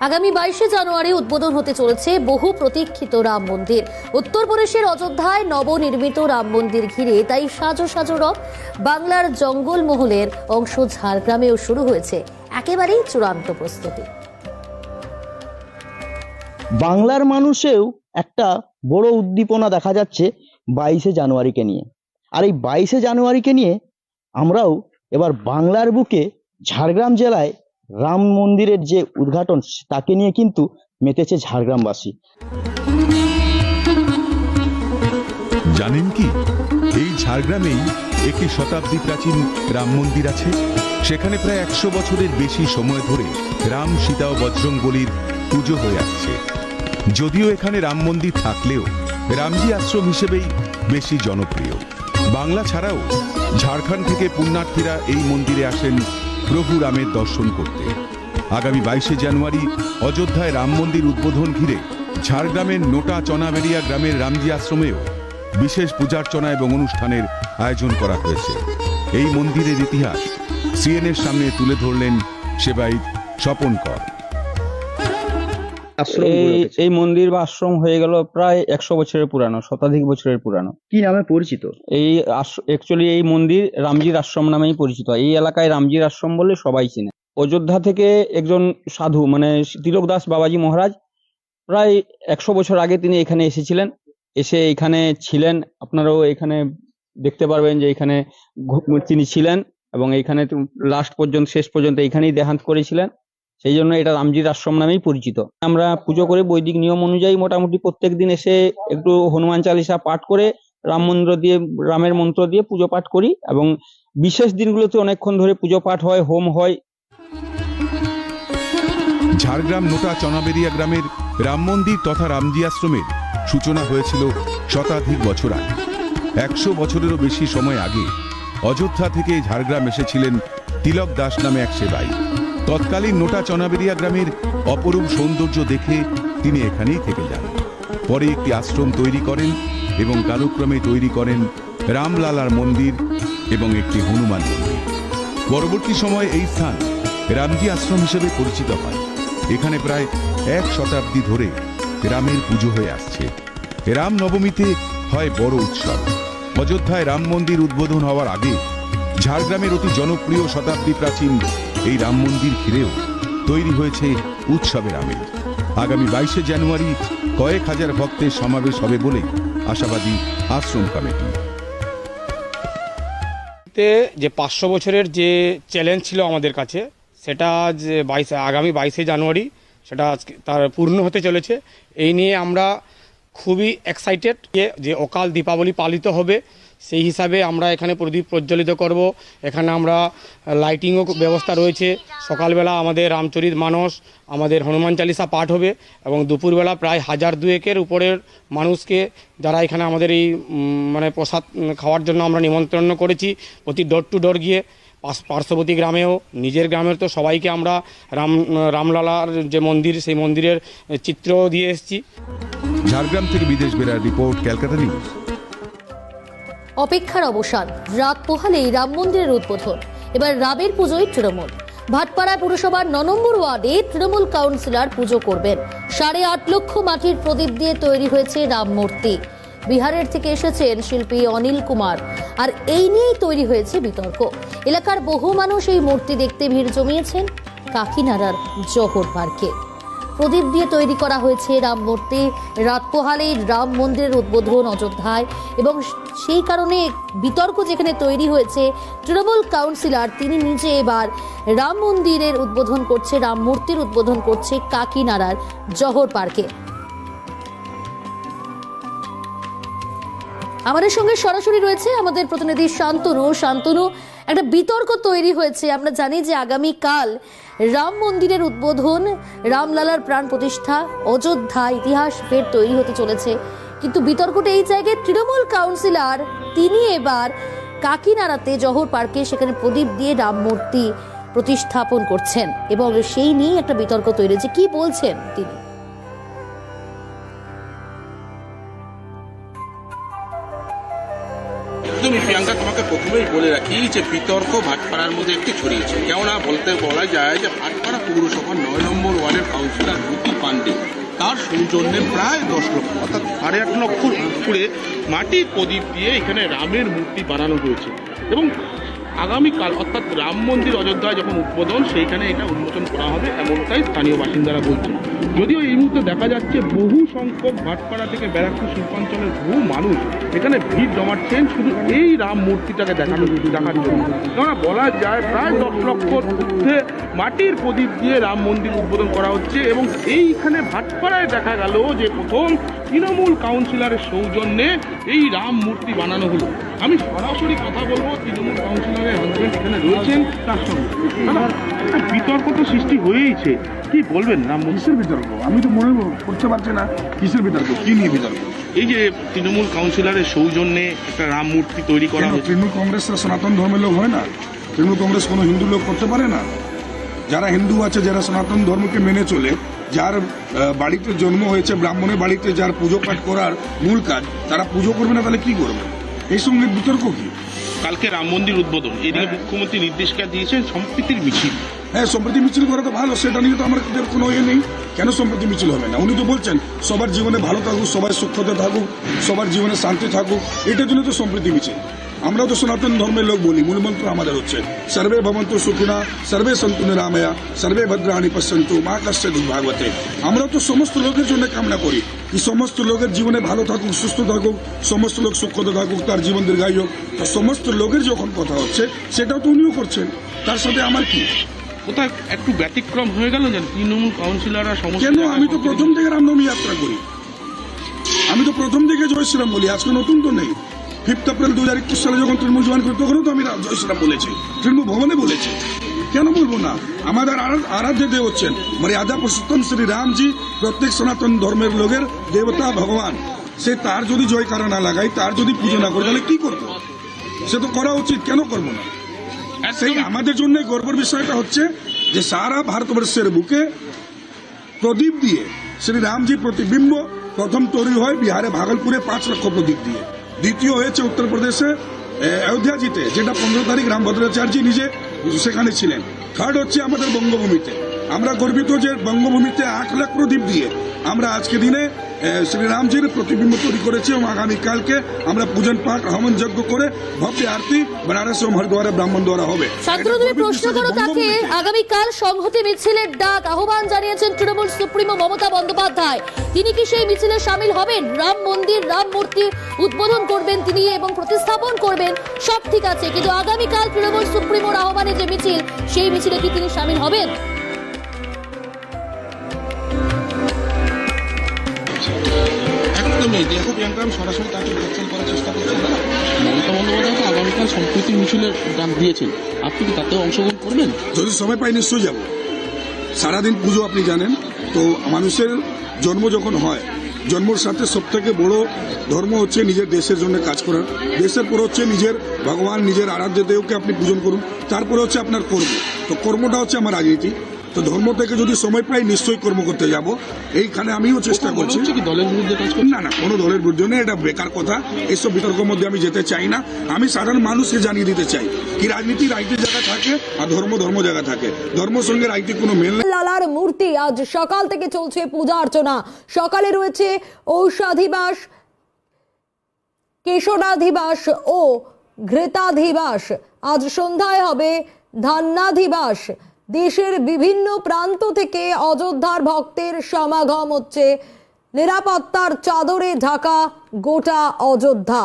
আগামী বাইশে জানুয়ারি উদ্বোধন হতে চলেছে বহু প্রতীক্ষিত রাম মন্দির। উত্তরপ্রদেশের অযোধ্যায় নবনির্মিত রাম মন্দির ঘিরে তাই সাজো সাজো রব বাংলার জঙ্গলমহলের অংশ ঝাড়গ্রামেও শুরু হয়েছে। একেবারেই চূড়ান্ত প্রস্তুতি। বাংলার মানুষেও একটা বড় উদ্দীপনা দেখা যাচ্ছে বাইশে জানুয়ারিকে নিয়ে। আর এই বাইশে জানুয়ারিকে নিয়ে আমরাও এবার বাংলার বুকে ঝাড়গ্রাম জেলায় রাম মন্দিরের যে উদ্ঘাটন, তাকে নিয়ে কিন্তু মেতেছে ঝাড়গ্রামবাসী। জানেন কি? এই ঝাড়গ্রামেই একটি শতাব্দী প্রাচীন রাম মন্দির আছে। সেখানে প্রায় একশো বছরের বেশি সময় ধরে রাম সীতা ও বজরং বলির পুজো হয়ে আসছে। যদিও এখানে রাম মন্দির থাকলেও রামজি আশ্রম হিসেবেই বেশি জনপ্রিয়। বাংলা ছাড়াও ঝাড়খণ্ড থেকে পুণ্যার্থীরা এই মন্দিরে আসেন প্রভু রামের দর্শন করতে। আগামী বাইশে জানুয়ারি অযোধ্যায় রাম মন্দির উদ্বোধন ঘিরে ঝাড়গ্রামের নোটা চনাবেরিয়া গ্রামের রামজি আশ্রমেও বিশেষ পূজার্চনা এবং অনুষ্ঠানের আয়োজন করা হয়েছে। এই মন্দিরের ইতিহাস সিএনএর সামনে তুলে ধরলেন সেবাই স্বপন কর এই এই মন্দির বা আশ্রম হয়ে গেল প্রায় একশো বছরের পুরানো শতাধিক বছরের পুরানো। কি নামে পরিচিত? এই অ্যাকচুয়ালি এই মন্দির রামজির আশ্রম নামেই পরিচিত। এই এলাকায় রামজির আশ্রম বলে সবাই চিনে। অযোধ্যা থেকে একজন সাধু মানে তিলক দাস বাবাজি মহারাজ প্রায় একশো বছর আগে তিনি এখানে এসেছিলেন। এসে এখানে ছিলেন। আপনারাও এখানে দেখতে পারবেন যে এখানে তিনি ছিলেন এবং এইখানে লাস্ট পর্যন্ত শেষ পর্যন্ত এখানেই দেহান্ত করেছিলেন। সেই জন্য এটা রামজির আশ্রম নামেই পরিচিত। আমরা পুজো করে বৈদিক নিয়ম অনুযায়ী মোটামুটি প্রত্যেক দিন এসে একটু হনুমান চালিসা পাঠ করে রাম মন্ত্র দিয়ে, রামের মন্ত্র দিয়ে পুজো পাঠ করি এবং বিশেষ দিনগুলোতে অনেকক্ষণ ধরে পুজো পাঠ হয়, হোম হয়। ঝাড়গ্রাম নোটা চনাবেরিয়া গ্রামের রাম মন্দির তথা রামজি আশ্রমের সূচনা হয়েছিল শতাধিক বছর আগে। একশো বছরেরও বেশি সময় আগে অযোধ্যা থেকে ঝাড়গ্রাম এসেছিলেন তিলক দাস নামে এক সেবাই তৎকালীন নোটা চনাবেরিয়া গ্রামের অপরূপ সৌন্দর্য দেখে তিনি এখানেই থেকে যান। পরে একটি আশ্রম তৈরি করেন এবং কালক্রমে তৈরি করেন রামলালার মন্দির এবং একটি হনুমান মন্দির। পরবর্তী সময়ে এই স্থান রামজি আশ্রম হিসেবে পরিচিত হয়। এখানে প্রায় এক শতাব্দী ধরে রামের পুজো হয়ে আসছে। রাম নবমীতে হয় বড় উৎসব। অযোধ্যায় রাম মন্দির উদ্বোধন হওয়ার আগে ঝাড়গ্রামের অতি জনপ্রিয় শতাব্দী প্রাচীন এই রাম মন্দির ঘিরেও তৈরি হয়েছে উৎসবের আমেজ। আগামী বাইশে জানুয়ারি কয়েক হাজার ভক্তের সমাবেশ হবে বলে আশাবাদী আশ্রম কমিটি। যে পাঁচশো বছরের যে চ্যালেঞ্জ ছিল আমাদের কাছে, সেটা যে বাইশে, আগামী বাইশে জানুয়ারি, সেটা আজকে তার পূর্ণ হতে চলেছে। এই নিয়ে আমরা খুবই এক্সাইটেড যে অকাল দীপাবলি পালিত হবে। সেই হিসাবে আমরা এখানে প্রদীপ প্রজ্বলিত করব। এখানে আমরা লাইটিংও ব্যবস্থা রয়েছে। সকালবেলা আমাদের রামচরিত মানস, আমাদের হনুমান চালিসা পাঠ হবে এবং দুপুরবেলা প্রায় হাজার দুয়েকের উপরের মানুষকে যারা এখানে আমাদের এই মানে প্রসাদ খাওয়ার জন্য আমরা নিমন্ত্রণ করেছি, প্রতি ডোর টু ডোর গিয়ে পার্শ্ববর্তী গ্রামেও, নিজের গ্রামের তো সবাইকে আমরা রাম, রামলালার যে মন্দির, সেই মন্দিরের চিত্রও দিয়ে এসেছি। ঝাড়গ্রাম থেকে বিদেশ বেরার রিপোর্ট, ক্যালকাটা নিউজ। অপেক্ষার অবসান। রাত পোহালেই রাম মন্দিরের উদ্বোধন। এবার রামের পুজোয় তৃণমূল। ভাটপাড়া পুরসভার ন নম্বর ওয়ার্ডে তৃণমূল কাউন্সিলর পুজো করবেন। সাড়ে আট লক্ষ মাটির প্রদীপ দিয়ে তৈরি হয়েছে রাম মূর্তি। বিহারের থেকে এসেছেন শিল্পী অনিল কুমার। আর এই নিয়েই তৈরি হয়েছে বিতর্ক। এলাকার বহু মানুষ এই মূর্তি দেখতে ভিড় জমিয়েছেন। কাকিনাড়ার জহর পার্কে। প্রদীপ দিয়ে তৈরি করা হয়েছে রাম মূর্তি। রাত পোহালেই রাম মন্দিরের উদ্বোধন অযোধ্যায় এবং সেই কারণে বিতর্ক যেখানে তৈরি হয়েছে, তৃণমূল কাউন্সিলর তিনি নিজে এবার রাম মন্দিরের উদ্বোধন করছে, রাম মূর্তির উদ্বোধন করছে কাকিনাড়ার জহর পার্কে। আমাদের সঙ্গে সরাসরি রয়েছে আমাদের প্রতিনিধি শান্তনু। শান্তনু, একটা বিতর্ক তৈরি হয়েছে। আমরা জানি যে আগামী কাল রাম মন্দিরের উদ্বোধন, রামলালার প্রাণ প্রতিষ্ঠা, অযোধ্যা ইতিহাস ফের তৈরি হতে চলেছে। কিন্তু বিতর্কটা এই জায়গায় তৃণমূল কাউন্সিলর, তিনি এবার কাকিনাড়াতে জহর পার্কে সেখানে প্রদীপ দিয়ে রাম মূর্তি প্রতিস্থাপন করছেন এবং সেই নিয়েই একটা বিতর্ক তৈরি হয়েছে। কি বলছেন তিনি? একদমই প্রিয়াঙ্কা, তোমাকে প্রথমেই বলে রাখি যে বিতর্ক ভাটপাড়ার মধ্যে একটি ছড়িয়েছে। কেননা বলতে বলা যায় যে ভাটপাড়া পৌরসভার নয় নম্বর ওয়ার্ডের কাউন্সিলর রুটি পান্ডে তার সৌজন্যে প্রায় দশ লক্ষ, অর্থাৎ সাড়ে আট লক্ষ উপরে মাটির প্রদীপ দিয়ে এখানে রামের মূর্তি বানানো হয়েছে। এবং আগামীকাল, অর্থাৎ রাম মন্দির অযোধ্যায় যখন উদ্বোধন, সেইখানে এটা উন্মোচন করা হবে এমনটাই স্থানীয় বাসিন্দারা বলছেন। যদিও এই মুহূর্তে দেখা যাচ্ছে বহু সংখ্যক ভাটপাড়া থেকে ব্যারাকপুর শিল্পাঞ্চলের বহু মানুষ এখানে ভিড় জমাচ্ছেন, শুধু এই রাম মূর্তিটাকে দেখানো দেখার জন্য কেননা বলা যায় প্রায় দশ লক্ষর ঊর্ধ্বে মাটির প্রদীপ দিয়ে রাম মন্দির উদ্বোধন করা হচ্ছে এবং এইখানে ভাটপাড়ায় দেখা গেল যে প্রথম তৃণমূল কাউন্সিলরের সৌজন্যে এই রাম মূর্তি বানানো হলো। আমি সরাসরি কথা বলব তৃণমূল কাউন্সিলরের হাজবেন্ড এখানে রয়েছেন তার সঙ্গে। বিতর্ক তো সৃষ্টি হয়েইছে। কি বলবেন রাম কিসের বিতর্ক? আমি তো মনে করতে পারছি না। কিসের বিতর্ক? কি নিয়ে বিতর্ক? এই যে তৃণমূল কাউন্সিলরের সৌজন্যে একটা রাম মূর্তি তৈরি করা তৃণমূল কংগ্রেসরা সনাতন ধর্মের লোক হয় না? তৃণমূল কংগ্রেস কোনো হিন্দু লোক করতে পারে না? যারা হিন্দু আছে যারা সনাতন ধর্মকে মেনে চলে যার বাড়িতে জন্ম হয়েছে ব্রাহ্মণের বাড়িতে যার পুজো পাঠ করার মূল কাজ তারা পুজো করবে না তাহলে কি করবে? এই সঙ্গে বিতর্ক কি? কালকে রাম মন্দির উদ্বোধন এদিকে মুখ্যমন্ত্রী নির্দেশিকা দিয়েছেন সম্প্রীতির মিছিল। হ্যাঁ সম্প্রতি মিছিল করা তো ভালো সেটা নিয়ে তো আমার কোনো ইয়ে নেই। কেন সম্প্রতি মিছিল হবে না? উনি তো বলছেন সবার জীবনে ভালো থাকুক সবার সুখতে থাকুক সবার জীবনে শান্তি থাকুক এটার জন্য তো সম্প্রীতি মিছিল। আমরা তো সনাতন ধর্মের লোক বলি মূলমন্ত্র আমাদের হচ্ছে সর্বে ভবন্ত সুখিনা সর্বে সন্তু নিরাময়া সর্বে ভদ্রাণী পশ্যন্তু মা কষ্ট দুর্ভাগবতে। আমরা তো সমস্ত লোকের জন্য কামনা করি কি সমস্ত লোকের জীবনে ভালো থাকুক সুস্থ থাকুক সমস্ত লোক সুখতে থাকুক তার জীবন দীর্ঘায়ু হোক। তো সমস্ত লোকের যখন কথা হচ্ছে সেটাও তো উনিও করছেন। তার সাথে আমার কি? কোথায় একটু ব্যতিক্রম হয়ে গেল যে তৃণমূল কাউন্সিলররা কেন? আমি তো প্রথম থেকে রামনবমী যাত্রা করি। আমি তো প্রথম থেকে জয় শ্রীরাম বলি আজকে নতুন তো নেই। ফিফথ এপ্রিল দু হাজার একুশ সালে যখন তৃণমূল জয়েন করি তখনও তো আমি রা- জয় বলেছি। তৃণমূল ভবনে বলেছি। কেন বলব না? আমাদের আরা- আরাধ্য দেব হচ্ছেন মর্যাদা পুরুষোত্তম শ্রী রামজি প্রত্যেক সনাতন ধর্মের লোকের দেবতা ভগবান। সে তার যদি জয়কারা না লাগাই তার যদি পুজো না করে তাহলে কি করব? সে তো করা উচিত কেন করব না? সেই আমাদের জন্য গর্বের বিষয়টা হচ্ছে যে সারা ভারতবর্ষের বুকে প্রদীপ দিয়ে শ্রী রামজি প্রতিবিম্ব প্রথম তৈরি হয় বিহারে ভাগলপুরে পাঁচ লক্ষ প্রদীপ দিয়ে। দ্বিতীয় হয়েছে উত্তরপ্রদেশে অযোধ্যা জিতে, যেটা পনেরো তারিখ রাম ভদ্রাচার্য নিজে সেখানে ছিলেন। থার্ড হচ্ছে আমাদের বঙ্গভূমিতে। আমরা গর্বিত যে বঙ্গভূমিতে আট লাখ প্রদীপ দিয়ে আমরা আজকে দিনে শ্রীরামজির প্রতিবিম্ব তৈরি করেছি এবং আগামীকালকে আমরা পূজন পাঠ হবন যজ্ঞ করে ভব্য আরতি বেনারস এবং হরিদ্বারে ব্রাহ্মণ দ্বারা হবে। ছাত্রদের প্রশ্ন করো তাকে আগামীকাল সংহতি মিছিলের ডাক আহ্বান জানিয়েছেন তৃণমূল সুপ্রিমো মমতা বন্দ্যোপাধ্যায়। তিনি কি সেই মিছিলে সামিল হবেন? রাম মন্দির রাম মূর্তি উদ্বোধন করবেন তিনি এবং প্রতিস্থাপন করবেন? সব ঠিক আছে কিন্তু আগামীকাল তৃণমূল সুপ্রিমোর আহ্বানে যে মিছিল সেই মিছিলে কি তিনি সামিল হবেন? একদমই দেখো প্রিয়াঙ্কা সরাসরি তাকে কোশ্চেন করার চেষ্টা করছি। না মমতা বন্দ্যোপাধ্যায় আগামীকাল সম্প্রীতি মিছিলের ডাক দিয়েছেন। আপনি কি তাতেও অংশগ্রহণ করবেন? যদি সময় পাই, নিশ্চয়ই যাব। সারাদিন পুজো আপনি জানেন, তো মানুষের জন্ম যখন হয়, জন্মর সাথে সব থেকে বড় ধর্ম হচ্ছে নিজের দেশের জন্য কাজ করার দেশের পর হচ্ছে নিজের ভগবান, নিজের আরাধ্য দেবকে আপনি পূজন করুন। তারপরে হচ্ছে আপনার কর্ম। তো কর্মটা হচ্ছে আমার রাজনীতি। তো ধর্ম থেকে যদি সময় পাই নিশ্চয়ই কর্ম করতে যাব। এইখানে আমিও চেষ্টা করছি। দলের বিরুদ্ধে কাজ না না কোনো দলের বিরুদ্ধে নেই এটা বেকার কথা। এইসব বিতর্কের মধ্যে আমি যেতে চাই না। আমি সাধারণ মানুষকে জানিয়ে দিতে চাই কি রাজনীতি রাজনীতির জায়গা থাকে আর ধর্ম ধর্ম জায়গা থাকে। ধর্মের সঙ্গে রাজনীতির কোনো মেল নেই। লালার মূর্তি আজ সকাল থেকে চলছে পূজা অর্চনা। সকালে রয়েছে ঔষাধিবাস কেশরাধিবাস ও ঘৃতাধিবাস। আজ সন্ধ্যায় হবে ধান্যাধিবাস। দেশের বিভিন্ন প্রান্ত থেকে অযোধ্যার ভক্তের সমাগম হচ্ছে। নিরাপত্তার চাদরে ঢাকা গোটা অযোধ্যা।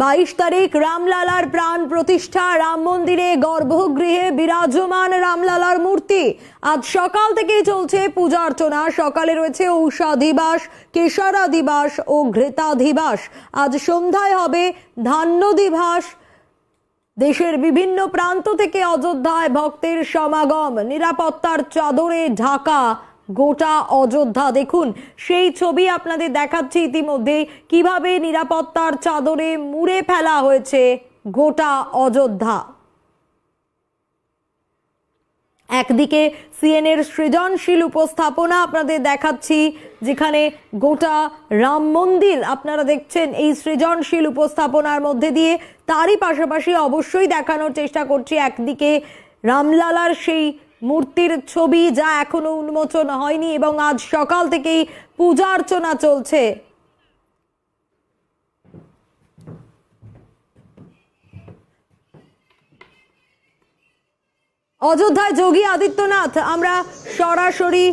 বাইশ তারিখ রামলালার প্রাণ প্রতিষ্ঠা। রাম মন্দিরে গর্ভগৃহে বিরাজমান রামলালার মূর্তি। আজ সকাল থেকেই চলছে পূজা অর্চনা। সকালে রয়েছে ঔষাধিবাস কেশরাধিবাস ও ঘৃতাধিবাস আজ সন্ধ্যায় হবে ধান্য দিবাস। দেশের বিভিন্ন প্রান্ত থেকে অযোধ্যায় ভক্তের সমাগম। নিরাপত্তার চাদরে ঢাকা। গোটা অযোধ্যা দেখুন। সেই ছবি আপনাদের দেখাচ্ছি ইতিমধ্যে কীভাবে নিরাপত্তার চাদরে মুড়ে ফেলা হয়েছে গোটা অযোধ্যা। একদিকে সিএনএর সৃজনশীল উপস্থাপনা আপনাদের দেখাচ্ছি, যেখানে গোটা রাম মন্দির আপনারা দেখছেন এই সৃজনশীল উপস্থাপনার মধ্যে দিয়ে। তারই পাশাপাশি অবশ্যই দেখানোর চেষ্টা করছি একদিকে রামলালার সেই মূর্তির ছবি যা এখনও উন্মোচন হয়নি এবং আজ সকাল থেকেই পূজা অর্চনা চলছে। অযোধ্যায় যোগী আদিত্যনাথ, আমরা সরাসরি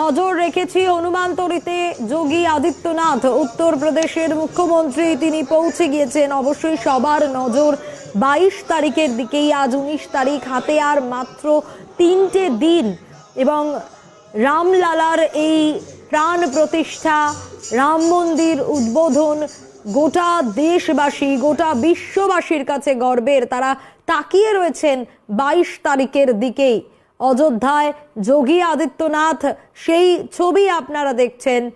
নজর রেখেছি হনুমানতরিতে যোগী আদিত্যনাথ। উত্তরপ্রদেশের মুখ্যমন্ত্রী তিনি পৌঁছে গিয়েছেন, অবশ্যই সবার নজর বাইশ তারিখের দিকেই আজ উনিশ তারিখ, হাতে আর মাত্র তিনটে দিন। এবং রামলালার এই প্রাণ প্রতিষ্ঠা, রাম মন্দির উদ্বোধন গোটা দেশবাসী, গোটা বিশ্ববাসীর কাছে গর্বের। তারা তাকিয়ে রয়েছেন বাইশ তারিখের দিকেই। অযোধ্যায় যোগী আদিত্যনাথ, সেই ছবি আপনারা দেখছেন।